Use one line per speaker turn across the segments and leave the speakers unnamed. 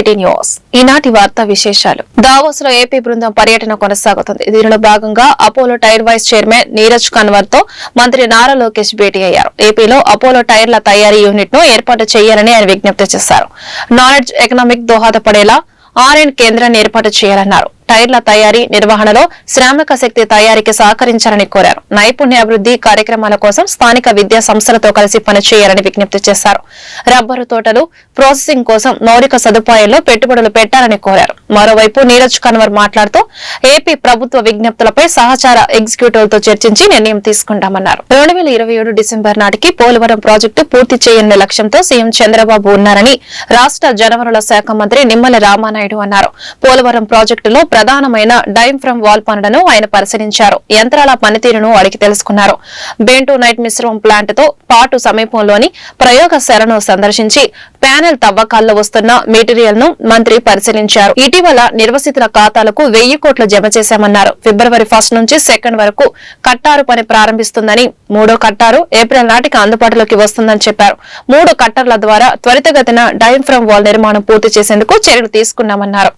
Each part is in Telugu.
City news. ఈనాటి వార్తా విశేషాలు. దావోస్లో ఏపీ బృందం పర్యటన కొనసాగుతుంది. దీనిలో భాగంగా Apollo tyre vice chairman Neeraj కన్వర్తో మంత్రి నారా లోకేష్ భేటీ అయ్యారు. ఏపీలో అపోలో టైర్ల తయారీ యూనిట్ను ఏర్పాటు చేయాలని ఆయన విజ్ఞప్తి చేశారు. నాలెడ్జ్ ఎకనామిక్ దోహదపడేలా ఆర్ఎన్ కేంద్రాన్ని ఏర్పాటు చేయాలన్నారు. టైర్ల తయారీ నిర్వహణలో శ్రామిక శక్తి తయారీకి సహకరించాలని కోరారు. నైపుణ్యాభివృద్ది కార్యక్రమాల కోసం స్థానిక విద్యా సంస్థలతో కలిసి పనిచేయాలని విజ్ఞప్తి చేశారు. రబ్బరు తోటలు ప్రాసెసింగ్ కోసం మౌలిక సదుపాయాల్లో పెట్టుబడులు పెట్టాలని కోరారు. మరోవైపు నీరజ్ కన్వర్ మాట్లాడుతూ ఏపీ ప్రభుత్వ విజ్ఞప్తులపై సహచార ఎగ్జిక్యూటివ్లతో చర్చించి నిర్ణయం తీసుకుంటామన్నారు. రెండు వేల ఇరవై ఏడు డిసెంబర్ నాటికి పోలవరం ప్రాజెక్టు పూర్తి చేయనున్న లక్ష్యంతో సీఎం చంద్రబాబు ఉన్నారని రాష్ట జనవరుల శాఖ మంత్రి నిమ్మల రామానాయుడు అన్నారు. పోలవరం ప్రాజెక్టులో ప్రధానమైన డైమ్ ఫ్రమ్ వాల్ పనులను ఆయన పరిశీలించారు. యంత్రాల పనితీరును అడిగి తెలుసుకున్నారు. బేంటూ నైట్ మిశ్రమం ప్లాంట్తో పాటు సమీపంలోని ప్రయోగశాలను సందర్శించి ప్యానెల్ తవ్వకాల్లో వస్తున్న మెటీరియల్ను మంత్రి పరిశీలించారు. ఇటీవల నిర్వసితుల ఖాతాలకు వెయ్యి కోట్లు జమ చేశామన్నారు. ఫిబ్రవరి ఫస్ట్ నుంచి సెకండ్ వరకు కట్టారు పని ప్రారంభిస్తుందని మూడో కట్టారు ఏప్రిల్ నాటికి అందుబాటులోకి వస్తుందని చెప్పారు. మూడు కట్టర్ల ద్వారా త్వరితగతిన డైమ్ ఫ్రమ్ వాల్ నిర్మాణం పూర్తి చేసేందుకు చర్యలు తీసుకున్నామన్నారు.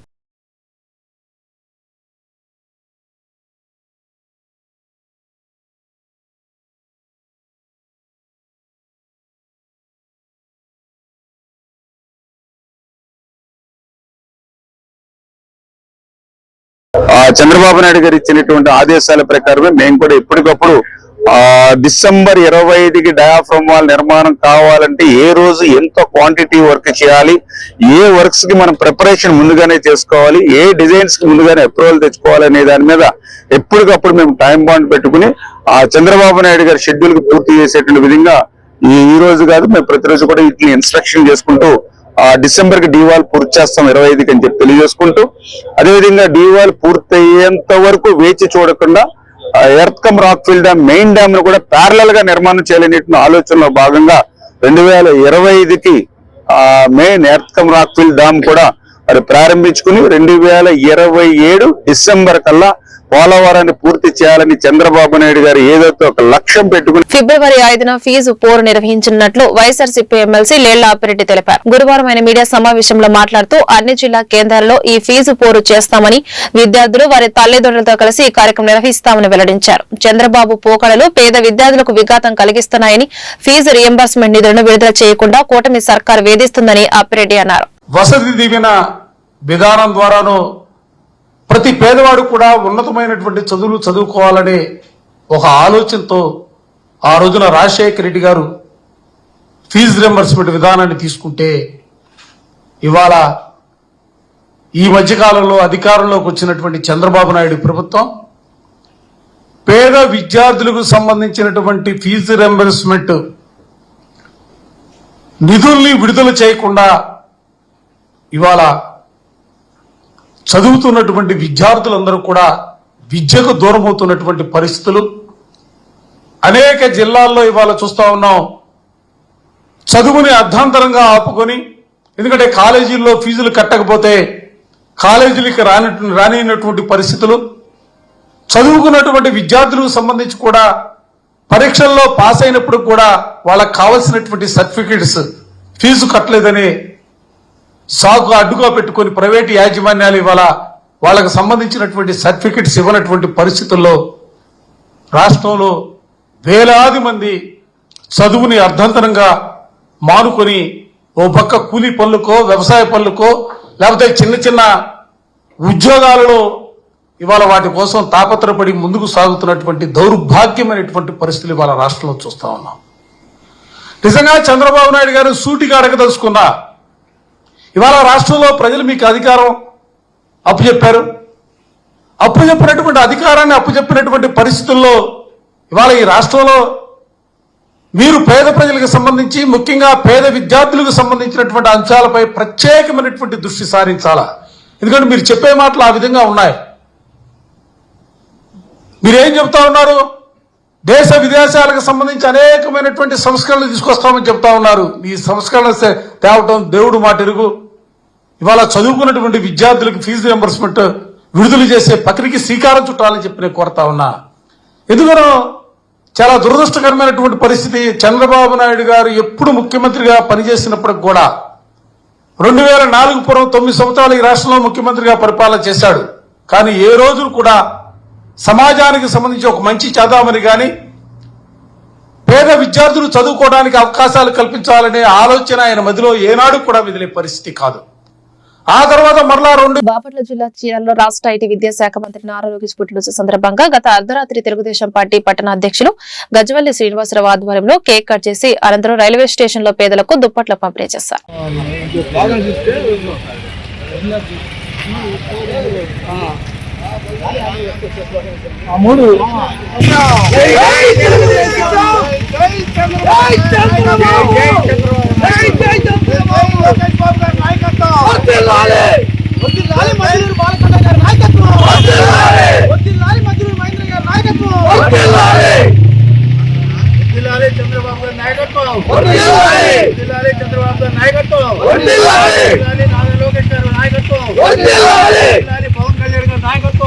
చంద్రబాబు నాయుడు గారు ఇచ్చినటువంటి ఆదేశాల ప్రకారమే మేము కూడా ఎప్పటికప్పుడు ఆ డిసెంబర్ ఇరవై ఐదుకి డయాఫ్రమ్ వాల్ నిర్మాణం కావాలంటే ఏ రోజు ఎంత క్వాంటిటీ వర్క్ చేయాలి ఏ వర్క్స్కి మనం ప్రిపరేషన్ ముందుగానే చేసుకోవాలి ఏ డిజైన్స్కి ముందుగానే అప్రూవల్ తెచ్చుకోవాలి అనే దాని మీద ఎప్పటికప్పుడు మేము టైం బాండ్ పెట్టుకుని ఆ చంద్రబాబు నాయుడు గారి షెడ్యూల్కి పూర్తి చేసేటువంటి విధంగా ఈ రోజు కాదు మేము ప్రతిరోజు కూడా వీటిని ఇన్స్ట్రక్షన్ చేసుకుంటూ డిసెంబర్కి డివాల్ పూర్తి చేస్తాం ఇరవై ఐదుకి అని చెప్పి తెలియజేసుకుంటూ అదేవిధంగా డీవాల్ పూర్తయ్యేంత వరకు వేచి చూడకుండా earth cum rock fill dam main డ్యామ్ను కూడా ప్యారలల్గా నిర్మాణం చేయాలనే ఆలోచనలో భాగంగా రెండు వేల ఇరవై ఐదుకి main earth cum rock fill dam కూడా మరి ప్రారంభించుకుని రెండు వేల ఇరవై ఏడు డిసెంబర్ కల్లా పోలవరాన్ని పూర్తి చేయాలని చంద్రబాబు నాయుడు గారు ఏదైతే ఒక లక్ష్యం పెట్టుకుని
ఫిబ్రవరి ఐదున ఫీజు పోరు నిర్వహించనున్నట్లు వైఎస్ఆర్సీపీ ఎమ్మెల్సీ లేళ్ళ ఆపిరెడ్డి తెలిపారు. గురువారం ఆయన మీడియా సమావేశంలో మాట్లాడుతూ అన్ని జిల్లా కేంద్రాల్లో ఈ ఫీజు పోరు చేస్తామని విద్యార్థులు వారి తల్లిదండ్రులతో కలిసి ఈ కార్యక్రమం నిర్వహిస్తామని వెల్లడించారు. చంద్రబాబు పోకడలు పేద విద్యార్థులకు విఘాతం కలిగిస్తున్నాయని ఫీజు రియంబర్స్మెంట్ నిధులను విడుదల చేయకుండా కూటమి సర్కార్ వేధిస్తుందని ఆపిరెడ్డి అన్నారు.
వసతి దీవెన విధానం ద్వారాను ప్రతి పేదవాడు కూడా ఉన్నతమైనటువంటి చదువులు చదువుకోవాలనే ఒక ఆలోచనతో ఆ రోజున రాజశేఖర రెడ్డి గారు ఫీజు రింబర్స్మెంట్ విధానాన్ని తీసుకుంటే ఇవాళ ఈ మధ్యకాలంలో అధికారంలోకి వచ్చినటువంటి చంద్రబాబు నాయుడు ప్రభుత్వం పేద విద్యార్థులకు సంబంధించినటువంటి ఫీజు రింబర్స్మెంట్ నిధుల్ని విడుదల చేయకుండా ఇవాళ చదువుతున్నటువంటి విద్యార్థులందరూ కూడా విద్యకు దూరం అవుతున్నటువంటి పరిస్థితులు. అనేక జిల్లాల్లో ఇవాళ చూస్తూ ఉన్నాం. చదువుని అర్ధాంతరంగా ఆపుకొని ఎందుకంటే కాలేజీల్లో ఫీజులు కట్టకపోతే కాలేజీలకి రాని రానినటువంటి పరిస్థితులు. చదువుకున్నటువంటి విద్యార్థులకు సంబంధించి కూడా పరీక్షల్లో పాస్ అయినప్పుడు కూడా వాళ్ళకి కావలసినటువంటి సర్టిఫికేట్స్ ఫీజు కట్టలేదని సాగు అడ్డుగా పెట్టుకొని ప్రైవేట్ యాజమాన్యాలు ఇవాళ వాళ్ళకు సంబంధించినటువంటి సర్టిఫికెట్స్ ఇవ్వనటువంటి పరిస్థితుల్లో రాష్ట్రంలో వేలాది మంది చదువుని అర్ధంతరంగా మానుకొని ఓ పక్క కూలీ పనులకో వ్యవసాయ పనులకో లేకపోతే చిన్న చిన్న ఉద్యోగాలలో ఇవాళ వాటి కోసం తాపత్రపడి ముందుకు సాగుతున్నటువంటి దౌర్భాగ్యమైనటువంటి పరిస్థితులు ఇవాళ రాష్ట్రంలో చూస్తా ఉన్నాం. నిజంగా చంద్రబాబు నాయుడు గారు సూటిగా అడగదలుచుకున్నా ఇవాళ రాష్ట్రంలో ప్రజలు మీకు అధికారం అప్పుచెప్పారు అప్పు చెప్పినటువంటి అధికారాన్ని అప్పు చెప్పినటువంటి పరిస్థితుల్లో ఇవాళ ఈ రాష్ట్రంలో మీరు పేద ప్రజలకు సంబంధించి ముఖ్యంగా పేద విద్యార్థులకు సంబంధించినటువంటి అంశాలపై ప్రత్యేకమైనటువంటి దృష్టి సారించాలా? ఎందుకంటే మీరు చెప్పే మాటలు ఆ విధంగా ఉన్నాయి. మీరేం చెప్తా ఉన్నారు? దేశ విదేశాలకు సంబంధించి అనేకమైనటువంటి సంస్కరణలు తీసుకొస్తామని చెప్తా ఉన్నారు. ఈ సంస్కరణ తేవటం దేవుడు మాట ఎరుగు. ఇవాళ చదువుకున్నటువంటి విద్యార్థులకు ఫీజు రియంబర్స్మెంట్ విడుదల చేసే ప్రక్రియకి శ్రీకారం చుట్టాలని చెప్పి నేను కోరుతా ఉన్నా. ఎందుకనో చాలా దురదృష్టకరమైనటువంటి పరిస్థితి. చంద్రబాబు నాయుడు గారు ఎప్పుడు ముఖ్యమంత్రిగా పనిచేసినప్పటికి కూడా రెండు వేల నాలుగు పూర్వం తొమ్మిది సంవత్సరాలు ఈ రాష్ట్రంలో ముఖ్యమంత్రిగా పరిపాలన చేశాడు. కానీ ఏ రోజు కూడా సమాజానికి సంబంధించి ఒక మంచి చేద్దామని కానీ పేద విద్యార్థులు చదువుకోవడానికి అవకాశాలు కల్పించాలనే ఆలోచన ఆయన మదిలో ఏనాడు కూడా మిదిలే పరిస్థితి కాదు. ఆ తర్వాత మరలా రెండు
బాపట్ల జిల్లా చీరాలలో రాష్ట్ర ఐటీ విద్యాశాఖ మంత్రి నారా లోకేష్ పుట్టినరోజు సందర్భంగా గత అర్ధరాత్రి తెలుగుదేశం పార్టీ పట్టణ అధ్యక్షులు గజ్వల్లి శ్రీనివాసరావు ఆధ్వర్యంలో కేక్ కట్ చేసి అనంతరం రైల్వే స్టేషన్లో పేదలకు దుప్పట్లు పంపిణీ చేశారు
చంద్రబాబు గారి నాయకత్వం జిల్లాలే చంద్రబాబు గారి నాయకత్వం జిల్లాలే నారా లోకేష్ గారి నాయకత్వం జిల్లాలే పవన్ కళ్యాణ్ గారి నాయకత్వం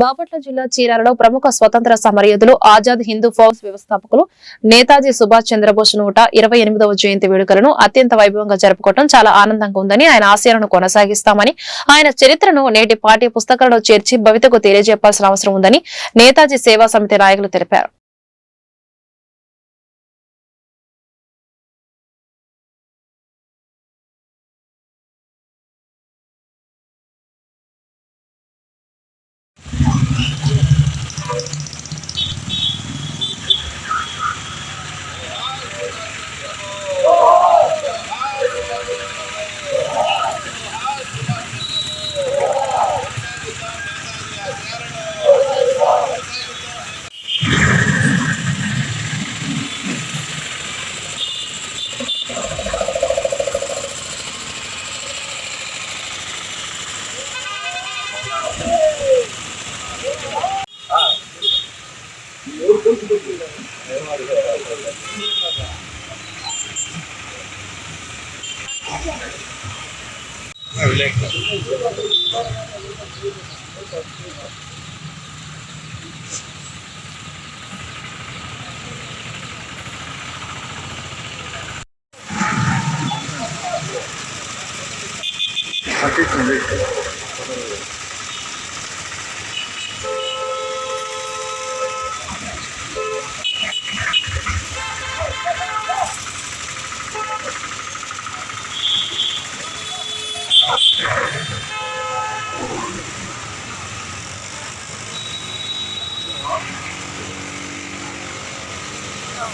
బాపట్ల జిల్లా చీరాలలో ప్రముఖ స్వతంత్ర సమరయోధులు ఆజాద్ హిందూ ఫౌజ్ వ్యవస్థాపకులు నేతాజీ సుభాష్ చంద్రబోస్ నూట ఇరవై ఎనిమిదవ జయంతి వేడుకలను అత్యంత వైభవంగా జరుపుకోవడం చాలా ఆనందంగా ఉందని ఆయన ఆశయాలను కొనసాగిస్తామని ఆయన చరిత్రను నేటి పాఠ్య పుస్తకాలలో చేర్చి భవితకు తెలియజేయాల్సిన అవసరం ఉందని నేతాజీ సేవా సమితి నాయకులు తెలిపారు.
Vay,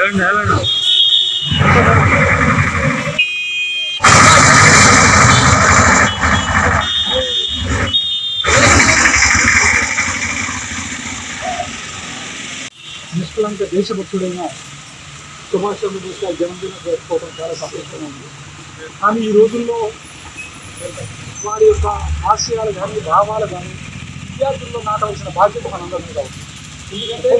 öyle. దేశభక్తుడైన సుభాష్ చంద్రబోస్ గారి జన్మదినం జరుపుకోవడం చాలా సంతోషంగా ఉంది. కానీ ఈ రోజుల్లో వారి యొక్క ఆశయాలు కానీ భావాలు కానీ విద్యార్థుల్లో నాటవలసిన బాధ్యత మనందరి మీద ఉంది. ఎందుకంటే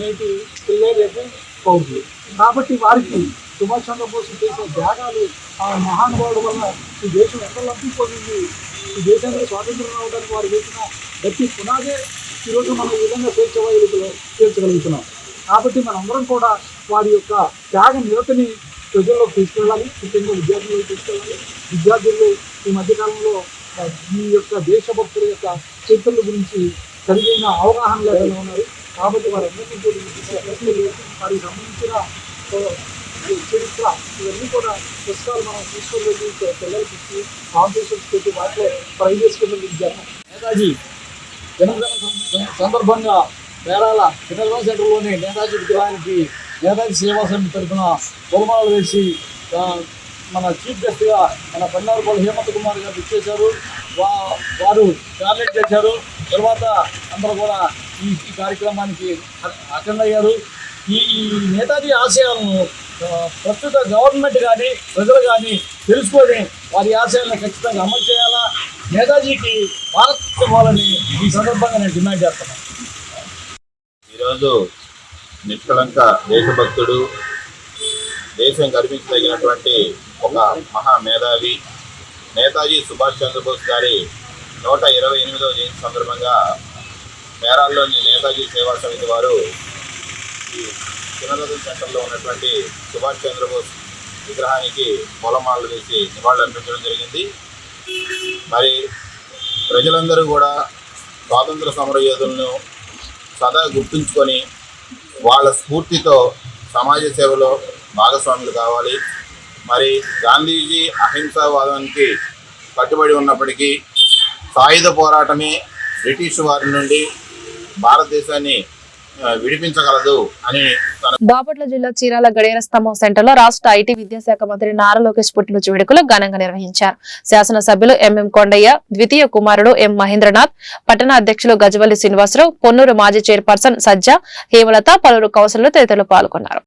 నేటి పిల్లే రేపు పౌరులు. కాబట్టి వారికి సుభాష్ చంద్రబోస్ చేసిన త్యాగాలు ఆ మహానుభావుడు వల్ల ఈ దేశం ఎక్కడ పొందింది. ఈ దేశానికి స్వాతంత్రం రావడానికి వారు చేసిన ప్రతి పునాదే ఈరోజు మనం ఈ విధంగా స్వేచ్ఛ వాయువులు తీర్చగలుగుతున్నాం. కాబట్టి మనందరం కూడా వారి యొక్క త్యాగ నిరతని ప్రజల్లోకి తీసుకెళ్ళాలి ముఖ్యంగా విద్యార్థులకు తీసుకెళ్ళాలి. విద్యార్థులు ఈ మధ్యకాలంలో ఈ యొక్క దేశభక్తుల యొక్క చరిత్రల గురించి సరిగైన అవగాహన లేకుండా ఉన్నారు. కాబట్టి వారందరినీ కూడా వారికి సంబంధించిన చరిత్ర ఇవన్నీ కూడా పుస్తకాలు మనం తీసుకొని పిల్లలకి ఇచ్చి కాంపిటీషన్స్ పెట్టి వాటిలో ప్రైజెస్ కింద విద్యార్థి నేతాజీ జనగణ సందర్భంగా పేరాల చిన్నగం సెంటర్లోని నేతాజీ విగ్రహానికి నేతాజీ సేవా సమితి తరఫున పూలమాలలు వేసి మన చీఫ్ గెస్ట్గా మన పన్నారుపల్లి హేమంత్ కుమార్ గారు ఇచ్చేశారు. వా వారు టార్గెట్ చేశారు. తర్వాత అందరూ కూడా ఈ ఈ కార్యక్రమానికి అటెండ్ అయ్యారు. ఈ నేతాజీ ఆశయాలను ప్రస్తుత గవర్నమెంట్ కానీ ప్రజలు కానీ తెలుసుకొని వారి ఆశయాలను ఖచ్చితంగా అమలు చేయాలా? నేతాజీకి భారత్ ఇవ్వాలని ఈ సందర్భంగా నేను డిమాండ్ చేస్తున్నాను.
ఈరోజు నిష్కళంక దేశభక్తుడు దేశం గర్వించదగినటువంటి ఒక మహా మేధావి నేతాజీ సుభాష్ చంద్రబోస్ గారి నూట ఇరవై ఎనిమిదవ జయంతి సందర్భంగా నేరాల్లోని నేతాజీ సేవా సమితి వారు ఈ చిన్నరథం సెంటర్లో ఉన్నటువంటి సుభాష్ చంద్రబోస్ విగ్రహానికి పూలమాలలు వేసి నివాళులర్పించడం జరిగింది. మరి ప్రజలందరూ కూడా స్వాతంత్ర సమరయోధులను సదా గుర్తుంచుకొని వాళ్ళ స్ఫూర్తితో సమాజ సేవలో భాగస్వాములు కావాలి. మరి గాంధీజీ అహింసావాదానికి కట్టుబడి ఉన్నప్పటికీ సాయుధ పోరాటమే బ్రిటిష్ వారి నుండి భారతదేశాన్ని విడిపించగలదు అని
బాపట్ల జిల్లా చీరాల గడియార స్తంభం సెంటర్లో రాష్ట్ర ఐటీ విద్యాశాఖ మంత్రి నారా లోకేష్ పుట్టినరోజు వేడుకలు ఘనంగా నిర్వహించారు. శాసనసభ్యులు ఎంఎం కొండయ్య ద్వితీయ కుమారుడు ఎం మహేంద్రనాథ్ పట్టణ అధ్యక్షులు గజవల్లి శ్రీనివాసరావు పొన్నూరు మాజీ చైర్పర్సన్ సజ్జ హేమలత పలువురు కౌన్సిలర్లు తదితరులు పాల్గొన్నారు.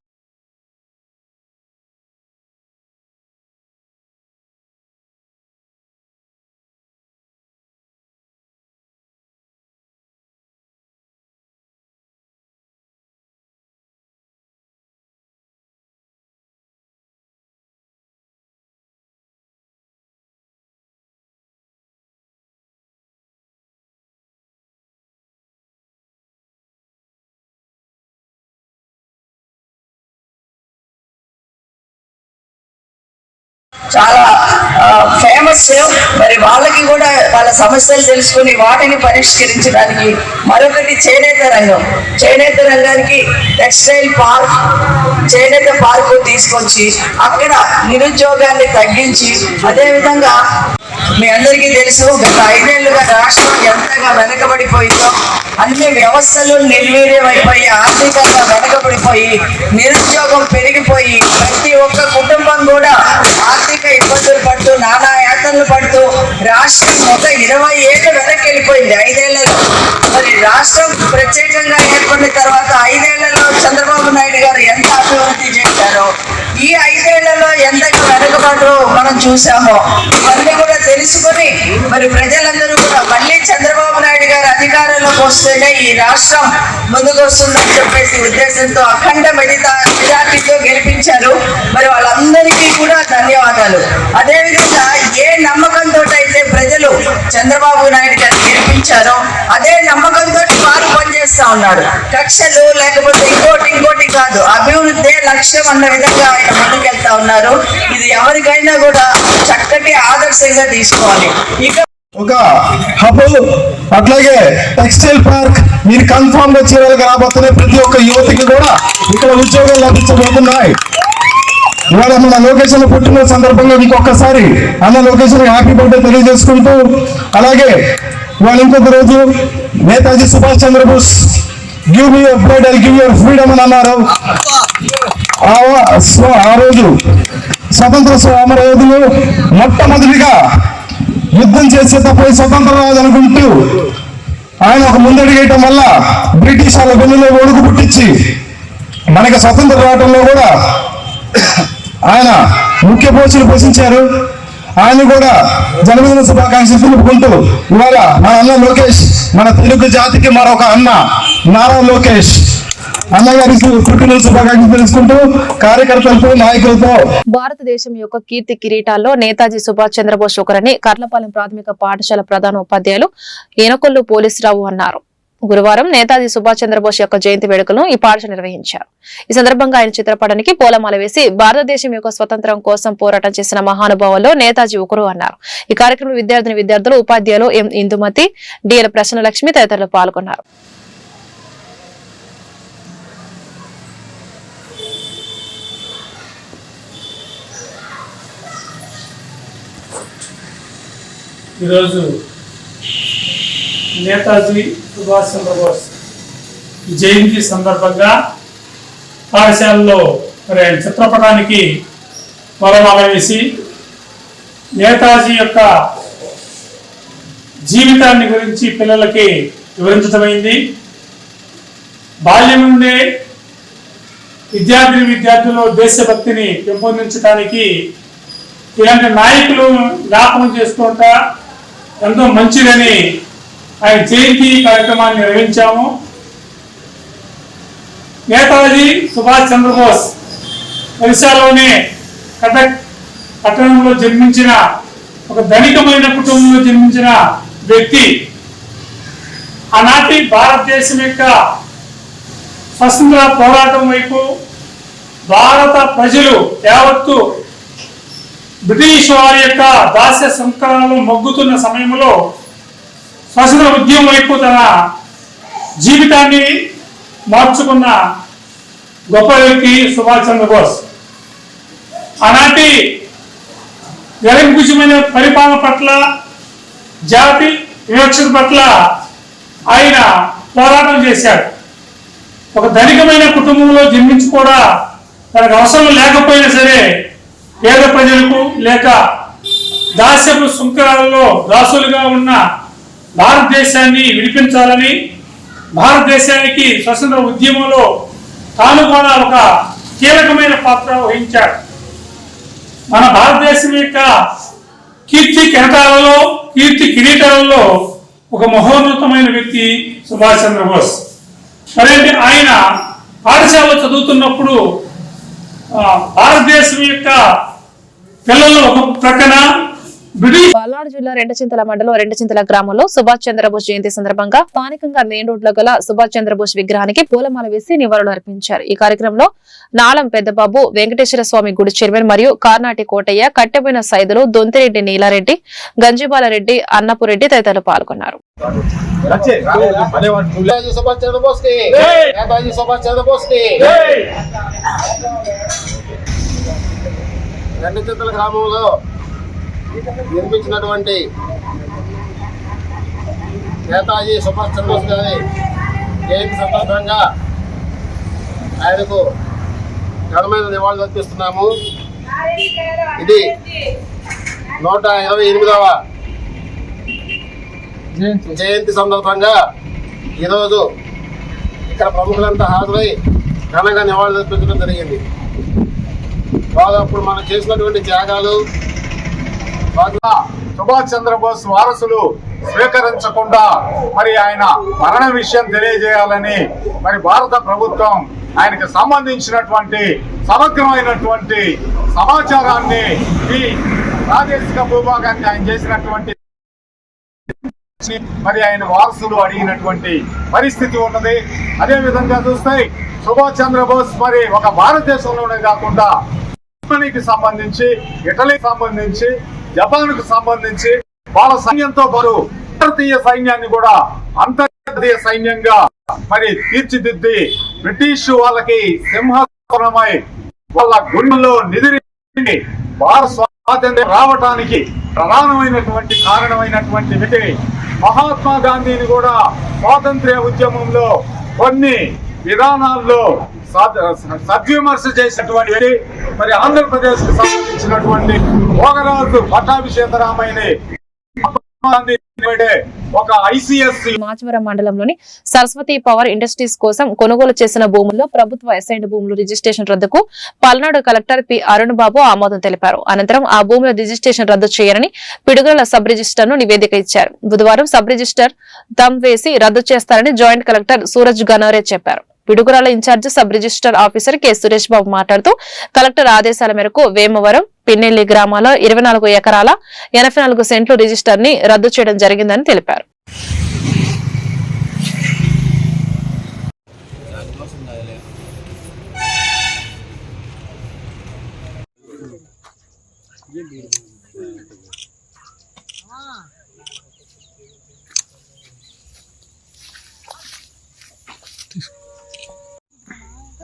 చాలా ఫేమస్ మరి వాళ్ళకి కూడా వాళ్ళ సమస్యలు తెలుసుకుని వాటిని పరిష్కరించడానికి మరొకటి చేనేత రంగం. చేనేత రంగానికి టెక్స్టైల్ పార్క్ చేనేత పార్క్ తీసుకొచ్చి అక్కడ నిరుద్యోగాన్ని తగ్గించి అదేవిధంగా మీ అందరికీ తెలుసు గత ఐదేళ్ళుగా రాష్ట్రం ఎంతగా వెనకబడిపోయిందో అన్ని వ్యవస్థలు నిర్వీర్యమైపోయి ఆర్థికంగా వెనకబడిపోయి నిరుద్యోగం పెరిగిపోయి ప్రతి ఒక్క కుటుంబం కూడా ఆర్థిక ఇబ్బందులు పడుతూ నానా యాతనలు పడుతూ రాష్ట్రం ఒక ఇరవై ఏళ్ళు వెనక్కి వెళ్ళిపోయింది ఐదేళ్ళలో. మరి రాష్ట్రం ప్రత్యేకంగా ఏర్పడిన తర్వాత ఐదేళ్ళలో చంద్రబాబు నాయుడు గారు ఎంత అభివృద్ధి చేశారో ఈ ఐదేళ్ళలో ఎంతగా వెనుకబాటు మనం చూసామో ఇవన్నీ కూడా తెలుసుకొని మరి ప్రజలందరూ కూడా మళ్ళీ చంద్రబాబు నాయుడు గారు అధికారంలోకి వస్తేనే ఈ రాష్ట్రం ముందుకు వస్తుందని చెప్పేసి ఉద్దేశంతో అఖండ మెడితా మెజార్టీతో గెలిపించారు. మరి వాళ్ళందరికీ కూడా ధన్యవాదాలు. అదేవిధంగా ఏ నమ్మకంతో అయితే ప్రజలు చంద్రబాబు నాయుడు గారు గెలిపించారో అదే నమ్మకంతో వారు పనిచేస్తా ఉన్నాడు కక్షలు లేకపోతే ఇంకోటి ఇంకోటి కాదు. అభివృద్ధి లక్ష్యం అన్న విధంగా ఆయన ముందుకెళ్తా ఉన్నారు. ఇది ఎవరికైనా కూడా చక్కటి ఆదర్శంగా తీసుకోవాలి. ఇక
ఒక హబ్ అట్లాగే టెక్స్టైల్ పార్క్ మీరు కన్ఫామ్గా చేయాలి రాబోతున్నాయి ప్రతి ఒక్క యువతికి కూడా ఇక్కడ ఉద్యోగాలు లభించబోతున్నాయి. ఇవాళ మన లొకేషన్ పుట్టిన సందర్భంగా మీకు ఒక్కసారి అన్న లొకేషన్ హ్యాపీ బర్త్డే తెలియజేసుకుంటూ అలాగే ఇవాళ ఇంకొక రోజు Netaji Subhash Chandrabose give me your blood I give your freedom అని అన్నారు. ఆ ఆ రోజు స్వతంత్ర సమర యోధులు మొట్టమొదటిగా యుద్ధం చేసేటప్పుడు స్వతంత్రం రాదనుకుంటూ ఆయన ఒక ముందడిగేయటం వల్ల బ్రిటిష్ వాళ్ళ వెన్నులో ఒడుగు పుట్టించి మనకి స్వతంత్రం రావటంలో కూడా ఆయన ముఖ్య పోషణ పోషించారు. ఆయన కూడా జన్మదిన శుభాకాంక్షలు తెలుపుకుంటూ ఇవాళ మన అన్న లోకేష్ మన తెలుగు జాతికి మరొక అన్న నారా లోకేష్. పుట్టినరోజు శుభాకాంక్షలు తెలుసుకుంటూ కార్యకర్తలతో నాయకులతో.
భారతదేశం యొక్క కీర్తి కిరీటాల్లో నేతాజీ సుభాష్ చంద్రబోస్ ఒకరని కర్లపాలెం ప్రాథమిక పాఠశాల ప్రధాన ఉపాధ్యాయులు ఏనకొల్లు పోలీసురావు అన్నారు. గురువారం నేతాజీ సుభాష్ చంద్రబోస్ యొక్క జయంతి వేడుకలను ఈ పాఠశాల నిర్వహించారు. ఈ సందర్భంగా ఆయన చిత్రపటానికి పూలమాల వేసి భారతదేశం యొక్క స్వతంత్రం కోసం పోరాటం చేసిన మహానుభావుల్లో నేతాజీ ఒకరు అన్నారు. ఈ కార్యక్రమంలో విద్యార్థిని విద్యార్థులు ఉపాధ్యాయులు ఎం ఇందుమతి డిఎల్ ప్రసన్నలక్ష్మి తదితరులు పాల్గొన్నారు.
ఈరోజు నేతాజీ సుభాష్ చంద్రబోస్ జయంతి సందర్భంగా పాఠశాలలో మరి ఆయన చిత్రపటానికి
మరణాల వేసి నేతాజీ యొక్క జీవితాన్ని గురించి పిల్లలకి వివరించడమైంది బాల్యం నుండే విద్యార్థి విద్యార్థులు దేశభక్తిని పెంపొందించడానికి ఇలాంటి నాయకులు జ్ఞాపకం చేసుకుంటా ఎంతో మంచిదని ఆయన జయంతి కార్యక్రమాన్ని నిర్వహించాము. నేతాజీ సుభాష్ చంద్రబోస్ ఒరిస్సాలోనే కటక్ పట్టణంలో జన్మించిన ఒక ధనికమైన కుటుంబంలో జన్మించిన వ్యక్తి. ఆనాటి భారతదేశం యొక్క స్వతంత్ర పోరాటం వైపు భారత ప్రజలు యావత్తు బ్రిటిష్ వారి యొక్క దాస్య సంస్కరణలు మొగ్గుతున్న సమయంలో స్వతంత్ర ఉద్యమం వైపు తన జీవితాన్ని మార్చుకున్న గొప్ప వ్యక్తి సుభాష్ చంద్రబోస్ ఆనాటి నిరంకుశమైన పరిపాలన పట్ల జాతి వివక్షత పట్ల ఆయన పోరాటం చేశాడు. ఒక ధనికమైన కుటుంబంలో జన్మించి కూడా తనకు అవసరం లేకపోయినా సరే పేద ప్రజలకు లేక దాస్యపు సుంకరాలలో దాసులుగా ఉన్న భారతదేశాన్ని విడిపించాలని భారతదేశానికి స్వతంత్ర ఉద్యమంలో తాను కూడా ఒక కీలకమైన పాత్ర వహించాడు. మన భారతదేశం యొక్క కీర్తి కిరటాలలో కీర్తి కిరీటాలలో ఒక మహోన్నతమైన వ్యక్తి సుభాష్ చంద్రబోస్. మరేంటి ఆయన పాఠశాల చదువుతున్నప్పుడు భారతదేశం యొక్క పిల్లలు ఒక ప్రక్కన
పల్నాడు జిల్లా రెండచింతల మండలం రెండచింతల గ్రామంలో సుభాష్ చంద్రబోస్ జయంతి సందర్భంగా స్థానికంగా మెయిన్ రోడ్లో గల సుభాష్ చంద్రబోస్ విగ్రహానికి పూలమాల వేసి నివాళులు అర్పించారు. ఈ కార్యక్రమంలో నాలం పెద్దబాబు వెంకటేశ్వర స్వామి గుడి చైర్మన్ మరియు కార్నాటి కోటయ్య కట్టెబోయిన సైదులు దొంతిరెడ్డి నీలారెడ్డి గంజిబాలరెడ్డి అన్నపురెడ్డి తదితరులు పాల్గొన్నారు.
చిత్తల గ్రామంలో నిర్మించినటువంటి నేతాజీ సుభాష్ చంద్రబోస్ గారి జయంతి సందర్భంగా ఆయనకు ఘనమైన నివాళులు అర్పిస్తున్నాము. ఇది నూట ఇరవై ఎనిమిదవ జయంతి సందర్భంగా ఈరోజు ఇక్కడ ప్రముఖులంతా హాజరై ఘనంగా నివాళులు అర్పించడం జరిగింది. వాళ్ళు అప్పుడు మనం చేసినటువంటి త్యాగాలు.
సుభాష్ చంద్రబోస్ వారసులు స్వీకరించకుండా మరి ఆయన మరణ విషయం తెలియజేయాలని మరి భారత ప్రభుత్వం ఆయనకు సంబంధించినటువంటి సమగ్రమైనటువంటి సమాచారాన్ని ఈ ప్రాదేశిక భూభాగాన్ని ఆయన చేసినటువంటి మరి ఆయన వారసులు అడిగినటువంటి పరిస్థితి ఉన్నది. అదే విధంగా చూస్తే సుభాష్ చంద్రబోస్ మరి ఒక భారతదేశంలోనే కాకుండా జర్మనీకి సంబంధించి ఇటలీకి సంబంధించి జపాన్కు సంబంధించి వాళ్ళ సైన్యంతో పాటు భారతీయ సైన్యాన్ని కూడా అంతర్జాతీయ సైన్యంగా మరి తీర్చిదిద్ది బ్రిటిష్ వాళ్ళకి సింహాసనమై వాళ్ళ గుండెల్లో నిదిరి భారత స్వాతంత్ర్యం రావటానికి ప్రధానమైనటువంటి కారణమైనటువంటి వ్యక్తి మహాత్మా గాంధీని కూడా స్వాతంత్ర్య ఉద్యమంలో కొన్ని విధానాల్లో సద్విమర్శ చేసినటువంటి మరి ఆంధ్రప్రదేశ్కు సంబంధించినటువంటి భోగరాజు పట్టాభిషేకరామైని
మాచవరం మండలంలోని సరస్వతి పవర్ ఇండస్ట్రీస్ కోసం కొనుగోలు చేసిన భూముల్లో ప్రభుత్వ అసైన్డ్ భూములు రిజిస్ట్రేషన్ రద్దుకు పల్నాడు కలెక్టర్ పి అరుణ్ బాబు ఆమోదం తెలిపారు. అనంతరం ఆ భూముల రిజిస్ట్రేషన్ రద్దు చేయరని పిడుగుల సబ్ రిజిస్టర్ను నివేదిక ఇచ్చారు. బుధవారం సబ్ రిజిస్టర్ దమ్ వేసి రద్దు చేస్తారని జాయింట్ కలెక్టర్ సూరజ్ గనోరే చెప్పారు. Piduguralla in charge sub register officer K. Suresh Babu మాట్లాడుతూ కలెక్టర్ ఆదేశాల మేరకు వేమవరం పిన్నెల్లి గ్రామాల్లో ఇరవై నాలుగు ఎకరాల ఎనభై నాలుగు సెంట్లు రిజిస్టర్ని రద్దు చేయడం జరిగిందని తెలిపారు.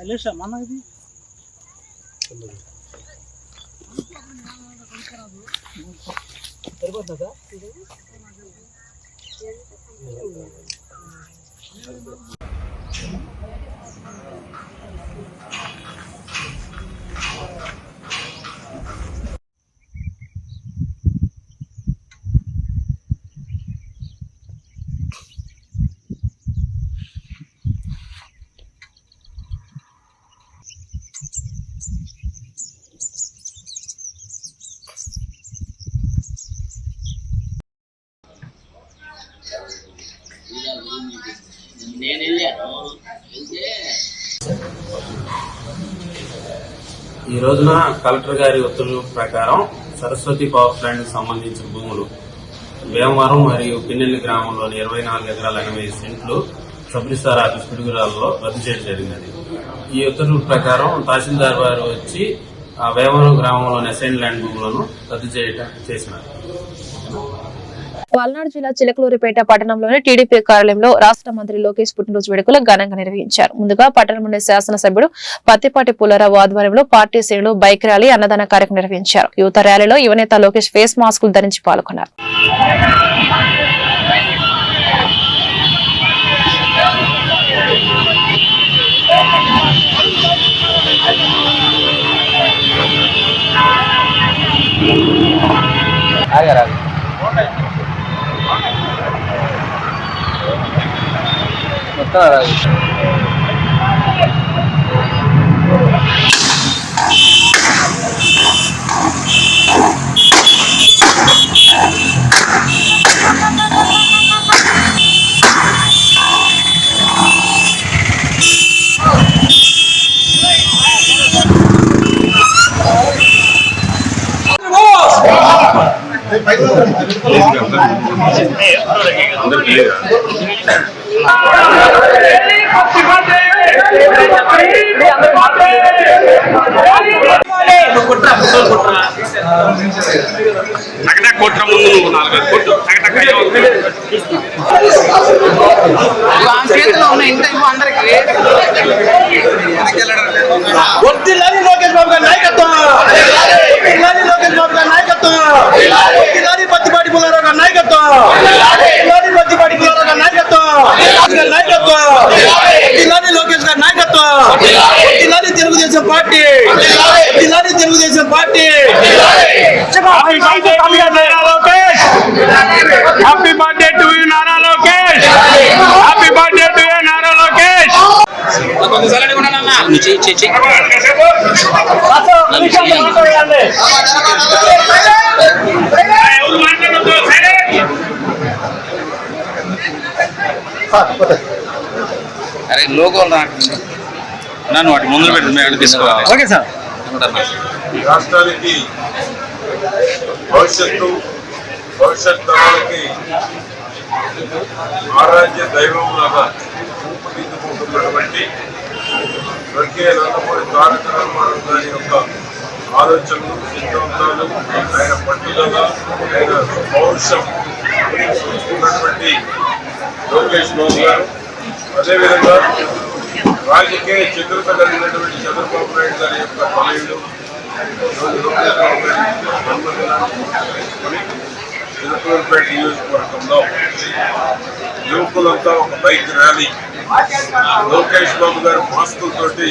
తెలుసా మనది సరిపోతుందా ఈ రోజున కలెక్టర్ గారి ఉత్తర్వుల ప్రకారం సరస్వతి పవర్ ప్లాంట్కు సంబంధించిన భూములు భీమవరం మరియు పిన్నెల్లి గ్రామంలోని ఇరవై నాలుగు ఎకరాల ఎనభై సెంట్లు సబ్ ఆఫీస్ పిడుగురాల్లో రద్దు చేయడం జరిగినది ఈ ఉత్తర్వుల ప్రకారం తహసీల్దార్ వారు వచ్చి ఆ వేమవరం గ్రామంలోని అసైన్ ల్యాండ్ భూములను రద్దు చేయటం చేసినారు.
పల్నాడు జిల్లా చిలకలూరిపేట పట్టణంలోని టీడీపీ కార్యాలయంలో రాష్ట్ర మంత్రి లోకేష్ పుట్టినరోజు వేడుకలు ఘనంగా నిర్వహించారు. ముందుగా పట్టణంలోని శాసనసభ్యుడు పత్తిపాటి పుల్లారావు ఆధ్వర్యంలో పార్టీ శ్రేణులు బైక్ ర్యాలీ అన్నదాన కార్యక్రమం నిర్వహించారు. యువత ర్యాలీలో యువనేత లోకేష్ ఫేస్ మాస్కులు ధరించి పాల్గొన్నారు. caralho. Yeah.
వర్ధిల్లాలి లోకేష్ బాబు గారి నాయకత్వం వర్ధిల్లాలి లోకేష్ బాబు గారి నాయకత్వం వర్ధిల్లాలి పత్తిపాటి పుల్లారావు గారి నాయకత్వం వర్ధిల్లాలి పత్తిపాటి పుల్లారావు గారి నాయకత్వం గారి నాయకత్వం వర్ధిల్లాలి లోకేష్ గారి నాయకత్వం వర్ధిల్లాలి తెలుగుదేశం పార్టీ వర్ధిల్లాలి Telugu Desam party happy birthday to you Nara Lokesh happy birthday to you Nara Lokesh
అరే లోగో నన్ను వాటి ముందు పెట్టి మేము తీసుకోవాలి.
Okay sir.
రాష్ట్రానికి భవిష్యత్తు భవిష్యత్ తరాలకి ఆరాధ్య దైవం లాగా రూపుదిద్దుకుంటున్నటువంటి దొరికే నందమూరి తారక రామారావు గారి యొక్క ఆలోచనలు సిద్ధాంతాలు ఆయన పట్టుదల ఆయన పౌరుషం ఉన్నటువంటి లోకేష్ బాబు గారు. అదేవిధంగా రాజకీయ చతురత కలిగినటువంటి చంద్రబాబు నాయుడు గారి యొక్క తనయుడు లోకేష్ బాబు గారి జన్మదినాన్ని చేసుకొని నియోజకవర్గంలో యువకులంతా ఒక బైక్ ర్యాలీ. లోకేష్ బాబు గారు మాస్కులతోటి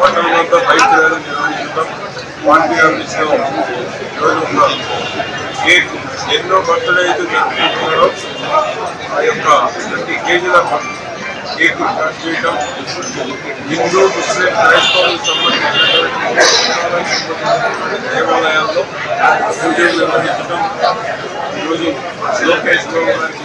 పట్టణంలో బైక్ ర్యాలీ నిర్వహించడం పార్టీ ఆఫీస్లో ఈరోజు ఉన్నారు కేక్ ఎన్నో బర్త్డే అయితే జరుపుకుంటున్నారో ఆ యొక్క ప్రతి కేజీల కేక్ కట్ చేయడం. హిందూ ముస్లిం క్రైస్తవులకు సంబంధించినటువంటి దేవాలయాల్లో పూజలు నిర్వహించడం. ఈరోజు లోకేష్ బాబు గారికి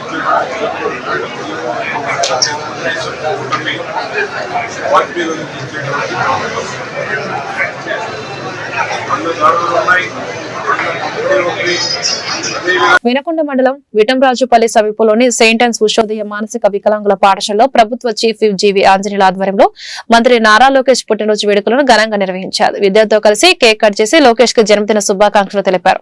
ఉన్నాయి
వినకొండ మండలం విటంరాజుపల్లి సమీపంలోని సెయింట్ అండ్స్ ఉషోదయ మానసిక వికలాంగుల పాఠశాలలో ప్రభుత్వ చీఫ్ జీవి ఆంజనేయుల ఆధ్వర్యంలో మంత్రి నారా లోకేష్ పుట్టినరోజు వేడుకలను ఘనంగా నిర్వహించారు. విద్యార్థులతో కలిసి కేక్ కట్ చేసి లోకేష్కు జన్మదిన శుభాకాంక్షలు తెలిపారు.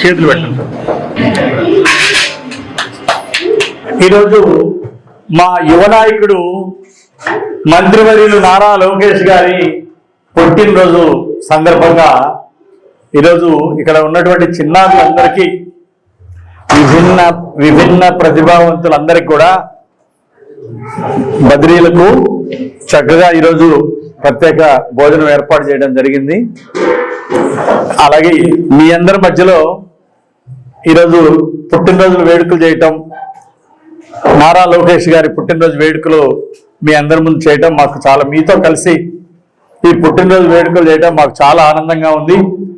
చేతులు పెట్టండి ఈరోజు మా యువ నాయకుడు మంత్రివర్యులు నారా లోకేష్ గారి పుట్టినరోజు సందర్భంగా
ఈరోజు ఇక్కడ ఉన్నటువంటి చిన్నారులందరికీ విభిన్న విభిన్న ప్రతిభావంతులందరికీ కూడా బద్రీలకు చక్కగా ఈరోజు ప్రత్యేక భోజనం ఏర్పాటు చేయడం జరిగింది. అలాగే మీ అందరి మధ్యలో ఈరోజు పుట్టినరోజులు వేడుకలు చేయటం నారా లోకేష్ గారి పుట్టినరోజు వేడుకలు మీ అందరి ముందు చేయటం మాకు చాలా మీతో కలిసి ఈ పుట్టినరోజు వేడుకలు చేయటం మాకు చాలా ఆనందంగా ఉంది.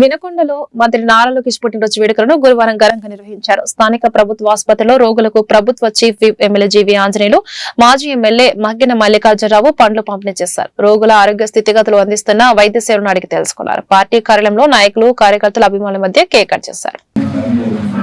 వినకొండలో మంత్రి నారా లోకేష్ పుట్టినరోజు వేడుకలను గురువారం ఘనంగా నిర్వహించారు. స్థానిక ప్రభుత్వ ఆసుపత్రిలో రోగులకు ప్రభుత్వ chief whip MLA G V Anjaneyulu మాజీ ఎమ్మెల్యే మగ్గిన మల్లికార్జునరావు పండ్లు పంపిణీ చేశారు. రోగుల ఆరోగ్య స్థితిగతులు అందిస్తున్న వైద్య సేవలను అడిగి తెలుసుకున్నారు. పార్టీ కార్యాలయంలో నాయకులు కార్యకర్తల అభిమానుల మధ్య కేక్ కట్ చేశారు.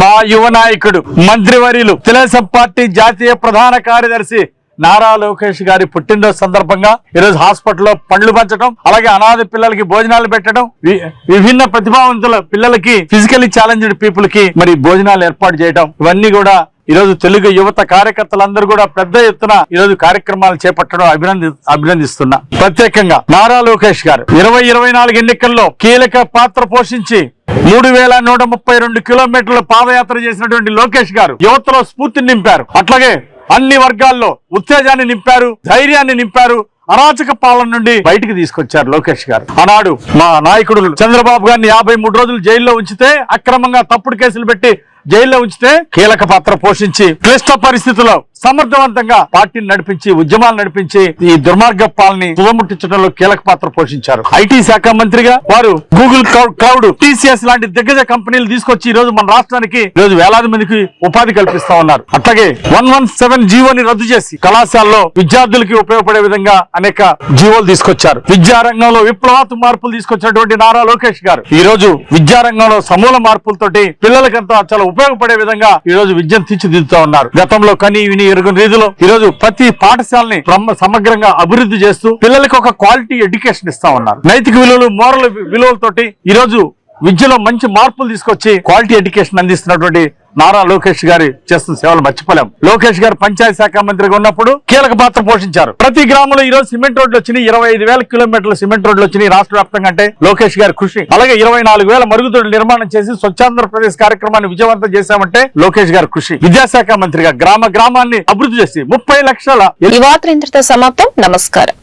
మా యువ నాయకుడు మంత్రివర్యులు తెలుగుదేశం పార్టీ జాతీయ ప్రధాన కార్యదర్శి నారా లోకేష్ గారి పుట్టినరోజు సందర్భంగా ఈరోజు హాస్పిటల్లో పండ్లు పంచడం అలాగే అనాథ పిల్లలకి భోజనాలు పెట్టడం వి- విభిన్న ప్రతిభావంతుల పిల్లలకి ఫిజికల్లీ ఛాలెంజ్డ్ పీపుల్కి మరి భోజనాలు ఏర్పాటు చేయడం ఇవన్నీ కూడా ఈరోజు తెలుగు యువత కార్యకర్తలందరూ కూడా పెద్ద ఎత్తున ఈరోజు కార్యక్రమాలు చేపట్టడం అభినంది అభినందిస్తున్నా. ప్రత్యేకంగా నారా లోకేష్ గారు ఇరవై ఇరవై నాలుగు ఎన్నికల్లో కీలక పాత్ర పోషించి మూడు వేల నూట ముప్పై రెండు కిలోమీటర్ల పాదయాత్ర చేసినటువంటి లోకేష్ గారు యువతలో స్ఫూర్తిని నింపారు. అట్లాగే అన్ని వర్గాల్లో ఉత్తేజాన్ని నింపారు ధైర్యాన్ని నింపారు. అరాచక పాలన నుండి బయటికి తీసుకొచ్చారు లోకేష్ గారు. ఆనాడు మా నాయకుడు చంద్రబాబు గారిని యాభై మూడు రోజులు జైల్లో ఉంచితే అక్రమంగా తప్పుడు కేసులు పెట్టి జైల్లో ఉంచితే కీలక పాత్ర పోషించి క్లిష్ట పరిస్థితుల్లో సమర్థవంతంగా పార్టీని నడిపించి ఉద్యమాలు నడిపించి ఈ దుర్మార్గ పాలని తుదముట్టించడంలో కీలక పాత్ర పోషించారు. ఐటీ శాఖ మంత్రిగా వారు గూగుల్ క్లౌడ్ టీసీఎస్ లాంటి దిగ్గజ కంపెనీలు తీసుకొచ్చి ఈ రోజు మన రాష్ట్రానికి ఈ రోజు వేలాది మందికి ఉపాధి కల్పిస్తా ఉన్నారు. అట్లాగే వన్ వన్ సెవెన్ జీవోని రద్దు చేసి కళాశాలలో విద్యార్థులకి ఉపయోగపడే విధంగా అనేక జీవోలు తీసుకొచ్చారు. విద్యారంగంలో విప్లవాత్మక మార్పులు తీసుకొచ్చినటువంటి నారా లోకేష్ గారు. ఈ రోజు విద్యారంగంలో సమూల మార్పులతోటి పిల్లలకంతా చాలా ఉపయోగపడే విధంగా ఈ రోజు విద్యను తీర్చిదిద్దుతా ఉన్నారు. గతంలో కని విని ఎరుగని రీతిలో ఈ రోజు ప్రతి పాఠశాలని సమగ్రంగా అభివృద్ధి చేస్తూ పిల్లలకు ఒక క్వాలిటీ ఎడ్యుకేషన్ ఇస్తా ఉన్నారు. నైతిక విలువలు మోరల్ విలువలతోటి ఈ రోజు విద్యలో మంచి మార్పులు తీసుకొచ్చి క్వాలిటీ ఎడ్యుకేషన్ అందిస్తున్నటువంటి నారా లోకేష్ గారి చేస్తున్న సేవలు మర్చిపోలేం. లోకేష్ గారు పంచాయతీ శాఖ మంత్రిగా ఉన్నప్పుడు కీలక పాత్ర పోషించారు. ప్రతి గ్రామంలో ఈ రోజు సిమెంట్ రోడ్లు వచ్చినాయి. ఇరవై ఐదు వేల కిలోమీటర్ల సిమెంట్ రోడ్లు వచ్చినాయి రాష్ట్ర వ్యాప్తంగా అంటే లోకేష్ గారి కృషి. అలాగే ఇరవై నాలుగు వేల మరుగుదొడ్లు నిర్మాణం చేసి స్వచ్ఛాంధ్రప్రదేశ్ కార్యక్రమాన్ని విజయవంతం చేశామంటే లోకేష్ గారి కృషి. విద్యాశాఖ మంత్రిగా గ్రామ గ్రామాన్ని అభివృద్ధి చేసి ముప్పై లక్షల ఈ వార్త ఇంతటితో సమాప్తం. నమస్కారం.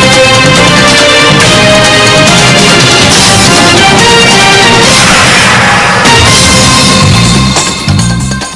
Thank you.